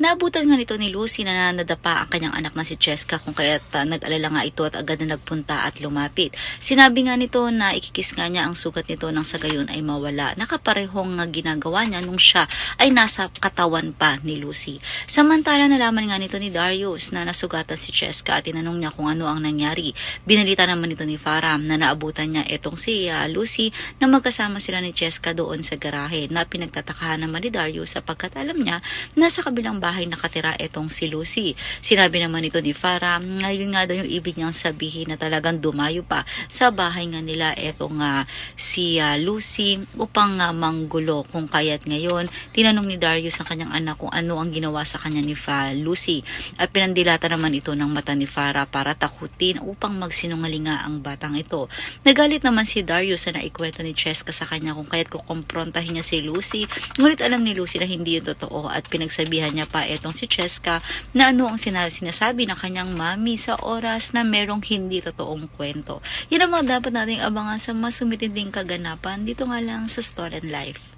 Naabutan nga nito ni Lucy na nadapa ang kanyang anak na si Cheska kung kaya't uh, nag-alala nga ito at agad na nagpunta at lumapit. Sinabi nga nito na ikikis nga niya ang sugat nito nang sa gayon ay mawala. Nakaparehong nga ginagawa niya nung siya ay nasa katawan pa ni Lucy. Samantala nalaman nga nito ni Darius na nasugatan si Cheska at tinanong niya kung ano ang nangyari. Binalita naman nito ni Farah na naabutan niya itong si uh, Lucy na magkasama sila ni Cheska doon sa garahe na pinagtatakahan naman ni Darius sapagkat alam niya na sa kabilang bahay nakatira itong si Lucy. Sinabi naman ito ni Farah, ngayon nga daw yung ibig niyang sabihin na talagang dumayo pa sa bahay nga nila itong uh, si uh, Lucy upang uh, manggulo kung kaya't ngayon tinanong ni Darius ang kanyang anak kung ano ang ginawa sa kanya ni Fa Lucy at pinandilata naman ito ng mata ni Farah para takutin upang magsinungalinga ang batang ito. Nagalit naman si Darius na naikwento ni Cheska sa kanya kung kaya't kukomprontahin niya si Lucy ngunit alam ni Lucy na hindi yun totoo at pinagsabihan niya pa etong si Cheska na ano ang sinasabi ng kanyang mami sa oras na merong hindi totoong kwento. Yan ang mga dapat nating abangan sa mas sumitinding kaganapan dito nga lang sa Stolen Life.